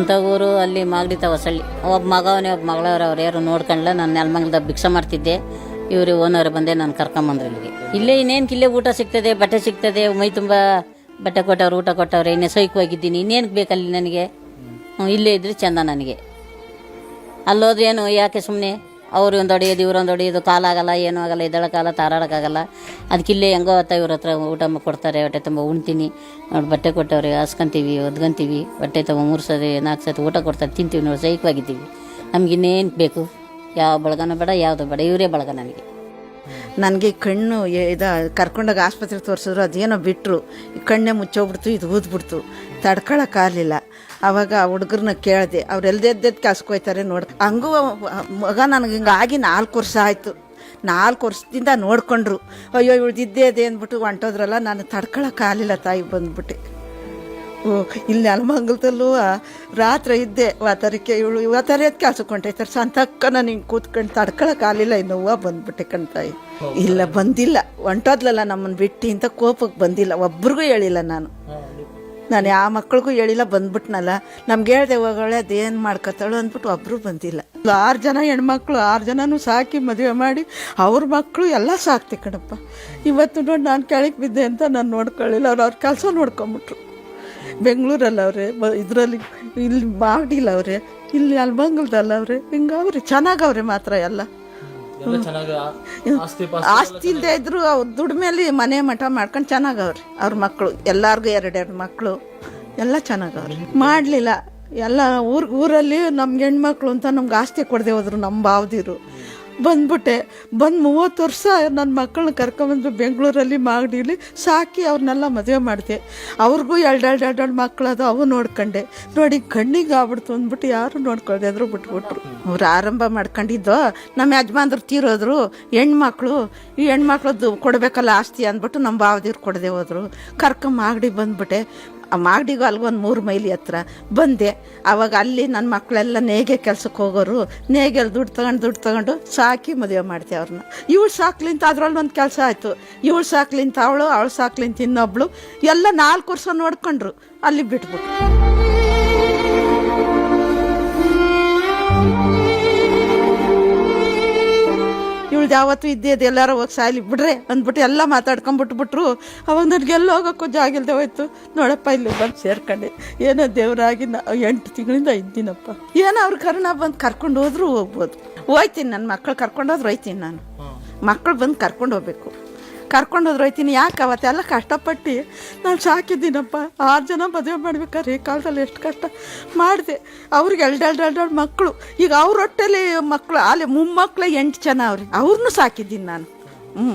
ಅಂತ ಊರು ಅಲ್ಲಿ ಮಾಗಡಿತ ಹೊಸಳ್ಳಿ ಒಬ್ಬ ಮಗವನೇ ಒಬ್ಬ ಮಗಳವ್ರ, ಅವ್ರು ಯಾರು ನೋಡ್ಕೊಂಡ್ಲ. ನಾನು ನೆಲಮಂಗಲದ ಭಿಕ್ಷೆ ಮಾಡ್ತಿದ್ದೆ. ಇವರು ಓನರ್ ಬಂದೆ, ನಾನು ಕರ್ಕೊಂಬಂದ್ರೆ ಇಲ್ಲಿಗೆ. ಇಲ್ಲೇ ಇನ್ನೇನು ಇಲ್ಲೇ ಊಟ ಸಿಗ್ತದೆ, ಬಟ್ಟೆ ಸಿಗ್ತದೆ, ಮೈ ತುಂಬ ಬಟ್ಟೆ ಕೊಟ್ಟವ್ರು, ಊಟ ಕೊಟ್ಟವ್ರೆ, ಇನ್ನೇ ಸೈಕವಾಗಿದ್ದೀನಿ. ಇನ್ನೇನು ಬೇಕಲ್ಲಿ ನನಗೆ? ಇಲ್ಲೇ ಇದ್ರೆ ಚಂದ ನನಗೆ. ಅಲ್ಲೋದ್ರೇನು ಯಾಕೆ ಸುಮ್ಮನೆ ಅವ್ರು ಒಂದು ಹೊಡೆಯೋದು ಇವ್ರೊಂದು ಹೊಡೆಯೋದು ಕಾಲಾಗಲ್ಲ ಏನೂ ಆಗಲ್ಲ ಎದ್ದೇಳ ಕಾಲ ತಾರಾಡೋಕ್ಕಾಗಲ್ಲ. ಅದಕ್ಕೆ ಇಲ್ಲೇ ಹೆಂಗೋ ಅತ್ತ ಇವ್ರ ಹತ್ರ ಊಟ ಕೊಡ್ತಾರೆ ಹೊಟ್ಟೆ ತುಂಬ ಉಣ್ತೀನಿ. ನೋಡಿ ಬಟ್ಟೆ ಕೊಟ್ಟವ್ರಿಗೆ ಹಾಸ್ಕೊಂತೀವಿ, ಒದ್ಕೊಂತೀವಿ, ಬಟ್ಟೆ ತುಂಬ ಮೂರು ಸರಿ ನಾಲ್ಕು ಸತಿ ಊಟ ಕೊಡ್ತಾರೆ, ತಿಂತೀವಿ ನೋಡಿ, ಸೈಕವಾಗಿದ್ದೀವಿ. ಇನ್ನೇನು ಬೇಕು? ಯಾವ ಬಳಗನೂ ಬೇಡ, ಯಾವುದು ಬೇಡ, ಇವರೇ ಬಳಗ ನನಗೆ ನನಗೆ ಕಣ್ಣು ಇದು ಕರ್ಕೊಂಡೋಗಿ ಆಸ್ಪತ್ರೆಗೆ ತೋರಿಸಿದ್ರು, ಅದೇನೋ ಬಿಟ್ಟರು ಕಣ್ಣೇ ಮುಚ್ಚೋಗ್ಬಿಡ್ತು, ಇದು ಊದ್ಬಿಡ್ತು. ತಡ್ಕೊಳಕ್ಕಾಗಲಿಲ್ಲ ಅವಾಗ ಹುಡುಗರನ್ನ ಕೇಳಿದೆ ಅವ್ರು ಎಲ್ದೆದ್ದೆದ್ದು ಕೆಲ್ಸಕ್ಕೆ ಹೋಯ್ತಾರೆ ನೋಡಿ. ಹಂಗೂ ಮಗ ನನಗೆ ಹಿಂಗಾಗಿ ನಾಲ್ಕು ವರ್ಷ ಆಯಿತು. ನಾಲ್ಕು ವರ್ಷದಿಂದ ನೋಡ್ಕೊಂಡ್ರು. ಅಯ್ಯೋ ಇಳ್ದಿದ್ದೇ ಅದೇ ಅಂದ್ಬಿಟ್ಟು ಹೊಂಟೋದ್ರಲ್ಲ ನಾನು ತಡ್ಕೊಳಕ್ಕಾಗಲಿಲ್ಲ ತಾಯಿ ಬಂದ್ಬಿಟ್ಟು. ಓ ಇಲ್ಲಿ ಅಲಮಂಗಲದಲ್ಲೂ ರಾತ್ರಿ ಇದ್ದೆ. ವಾತರಿಕೆ ಇವಳು ವಾತರಿಯದ್ ಕೆಲ್ಸಕ್ಕೆ ಹೊಂಟೈತಾರೆ ಸಂತಕ್ಕ ನಾನು ಹಿಂಗೆ ಕೂತ್ಕೊಂಡು ತಡ್ಕೊಳಕ್ಕಾಗಲಿಲ್ಲ ಇನ್ನು ಹೂವು ಬಂದ್ಬಿಟ್ಟೆ ಕಣ್ತಾಯಿ ಇಲ್ಲ ಬಂದಿಲ್ಲ. ಹೊಂಟೋದ್ಲಲ್ಲ ನಮ್ಮನ್ನು ಬಿಟ್ಟು ಇಂಥ ಕೋಪಕ್ಕೆ ಬಂದಿಲ್ಲ. ಒಬ್ರಿಗೂ ಹೇಳಿಲ್ಲ ನಾನು. ನಾನು ಯಾವ ಮಕ್ಳಿಗೂ ಹೇಳಿಲ್ಲ, ಬಂದ್ಬಿಟ್ನಲ್ಲ. ನಮ್ಗೆ ಹೇಳ್ದೆ ಹೋಗಳೆ ಅದೇನು ಮಾಡ್ಕೊತಾಳು ಅಂದ್ಬಿಟ್ಟು ಒಬ್ಬರು ಬಂದಿಲ್ಲ. ಆರು ಜನ ಹೆಣ್ಮಕ್ಳು, ಆರು ಜನನೂ ಸಾಕಿ ಮದುವೆ ಮಾಡಿ, ಅವ್ರ ಮಕ್ಕಳು ಎಲ್ಲ ಸಾಕ್ತಿ ಕಣಪ್ಪ. ಇವತ್ತು ನೋಡಿ ನಾನು ಕೆಳಗೆ ಬಿದ್ದೆ ಅಂತ ನಾನು ನೋಡ್ಕೊಳ್ಳಿಲ್ಲ. ಅವ್ರು ಅವ್ರ ಕೆಲಸ ನೋಡ್ಕೊಂಬಿಟ್ರು. ಬೆಂಗಳೂರಲ್ಲಿ ಅವ್ರೆ ಇದರಲ್ಲಿ ಇಲ್ಲಿ ಮಾಡಿಲ್ಲ ಅವ್ರೆ, ಇಲ್ಲಿ ಅಲ್ಬಂಗಲ್ದಲ್ಲ ಅವ್ರೆ ಹಿಂಗವ್ರೆ ಚೆನ್ನಾಗವ್ರೆ ಮಾತ್ರ ಎಲ್ಲ. ಎಲ್ಲ ಚೆನ್ನಾಗಿ ಆಸ್ತಿ ಆಸ್ತಿ ಇಲ್ಲದೆ ಇದ್ರು ಅವ್ರ ದುಡ್ಮೇಲೆ ಮನೆ ಮಠ ಮಾಡ್ಕೊಂಡು ಚೆನ್ನಾಗವ್ರಿ. ಅವ್ರ ಮಕ್ಕಳು ಎಲ್ಲಾರ್ಗೂ ಎರಡೆರಡು ಮಕ್ಕಳು ಎಲ್ಲ ಚೆನ್ನಾಗವ್ರಿ. ಮಾಡಲಿಲ್ಲ. ಎಲ್ಲ ಊರ್ ಊರಲ್ಲಿ ನಮ್ಗೆ ಹೆಣ್ಮಕ್ಳು ಅಂತ ನಮ್ಗೆ ಆಸ್ತಿ ಕೊಡದೆ ಹೋದ್ರು ನಮ್ಮ ಬಾವದಿರು ಬಂದ್ಬಿಟ್ಟೆ. ಬಂದು ಮೂವತ್ತು ವರ್ಷ ನನ್ನ ಮಕ್ಕಳನ್ನ ಕರ್ಕೊಂಬಂದು ಬೆಂಗಳೂರಲ್ಲಿ ಮಾಗಡಿಲಿ, ಸಾಕಿ ಅವ್ರನ್ನೆಲ್ಲ ಮದುವೆ ಮಾಡಿದೆ. ಅವ್ರಿಗೂ ಎರಡು ಎರಡು ಎರಡು ಎರಡು ಮಕ್ಳು ಅವು ನೋಡ್ಕೊಂಡೆ. ನೋಡಿ, ಕಣ್ಣಿಗೆ ಆಗ್ಬಿಡ್ತು ಅಂದ್ಬಿಟ್ಟು ಯಾರು ನೋಡ್ಕೊಳ್ದೆ ಅಂದ್ರು ಬಿಟ್ಬಿಟ್ರು. ಅವ್ರು ಆರಂಭ ಮಾಡ್ಕೊಂಡಿದ್ದು, ನಮ್ಮ ಯಜಮಾನ್ರು ತೀರೋದ್ರು, ಹೆಣ್ಮಕ್ಳು, ಈ ಹೆಣ್ಮಕ್ಳದ್ದು ಕೊಡಬೇಕಲ್ಲ ಆಸ್ತಿ ಅಂದ್ಬಿಟ್ಟು ನಮ್ಮ ಬಾವದಿರು ಕೊಡದೆ ಹೋದ್ರು. ಕರ್ಕೊಂಬ ಮಾಗಡಿ ಬಂದ್ಬಿಟ್ಟೆ. ಮಾಗಡಿಗೂ ಅಲ್ಗೊಂದು ಮೂರು ಮೈಲಿ ಹತ್ರ ಬಂದೆ. ಆವಾಗ ಅಲ್ಲಿ ನನ್ನ ಮಕ್ಕಳೆಲ್ಲ ನೇಗೆ ಕೆಲ್ಸಕ್ಕೆ ಹೋಗೋರು ನೇಗೆಲ್ಲಿ ದುಡ್ಡು ತಗೊಂಡು ದುಡ್ಡು ತಗೊಂಡು ಸಾಕಿ ಮದುವೆ ಮಾಡ್ತೀವಿ ಅವ್ರನ್ನ ಇವಳು ಸಾಕ್ಲಿಂತ ಅದ್ರಲ್ಲಿ ಒಂದು ಕೆಲಸ ಆಯಿತು. ಇವಳು ಸಾಕ್ಲಿಂತ ಅವಳು ಅವಳು ಸಾಕ್ಲಿಂತ ಇನ್ನೊಬ್ಳು, ಎಲ್ಲ ನಾಲ್ಕು ವರ್ಷ ನೋಡ್ಕೊಂಡ್ರು. ಅಲ್ಲಿ ಬಿಟ್ಬಿಟ್ರು. ಇವಳ್ದು ಯಾವತ್ತೂ ಇದ್ದೇ ಇದೆ ಎಲ್ಲಾರು ಹೋಗಿ ಸಾಯ್ಲಿ ಬಿಡ್ರೆ ಅಂದ್ಬಿಟ್ಟು ಎಲ್ಲ ಮಾತಾಡ್ಕೊಂಬಿಟ್ಬಿಟ್ರು ಅವಾಗ ನನಗೆಲ್ಲ ಹೋಗೋಕ್ಕೂ ಜಾಗ ಇಲ್ದೆ ಹೋಯ್ತು. ನೋಡಪ್ಪ ಇಲ್ಲಿ ಬಂದು ಸೇರ್ಕೊಂಡೆ. ಏನೋ ದೇವರಾಗಿ ಎಂಟು ತಿಂಗಳಿಂದ ಇದ್ದೀನಪ್ಪ. ಏನೋ ಅವ್ರ ಕರುಣ ಬಂದು ಕರ್ಕೊಂಡು ಹೋದ್ರು ಹೋಗ್ಬೋದು. ಹೋಯ್ತೀನಿ ನನ್ನ ಮಕ್ಕಳು ಕರ್ಕೊಂಡು ಹೋದ್ರೆ ಹೋಯ್ತೀನಿ ನಾನು. ಮಕ್ಕಳು ಬಂದು ಕರ್ಕೊಂಡು ಹೋಗ್ಬೇಕು. ಕರ್ಕೊಂಡು ಹೋದ್ರೆ, ಹೋಯ್ತೀನಿ, ಯಾಕೆ ಅವತ್ತೆಲ್ಲ ಕಷ್ಟಪಟ್ಟು ನಾನು ಸಾಕಿದ್ದೀನಪ್ಪ. ಆರು ಜನ ಮದುವೆ ಮಾಡ್ಬೇಕಾದ್ರೆ ಈ ಕಾಲದಲ್ಲಿ ಎಷ್ಟು ಕಷ್ಟ. ಮಾಡಿದೆ. ಅವ್ರಿಗೆ ಎರಡು ಎರಡು ಮಕ್ಕಳು ಈಗ ಅವ್ರ ಮಕ್ಕಳು ಅಲ್ಲಿ ಮೊಮ್ಮಕ್ಕಳು ಎಂಟು ಜನ ಅವ್ರಿಗೆ ಅವ್ರನ್ನೂ ಸಾಕಿದ್ದೀನಿ ನಾನು. ಹ್ಞೂ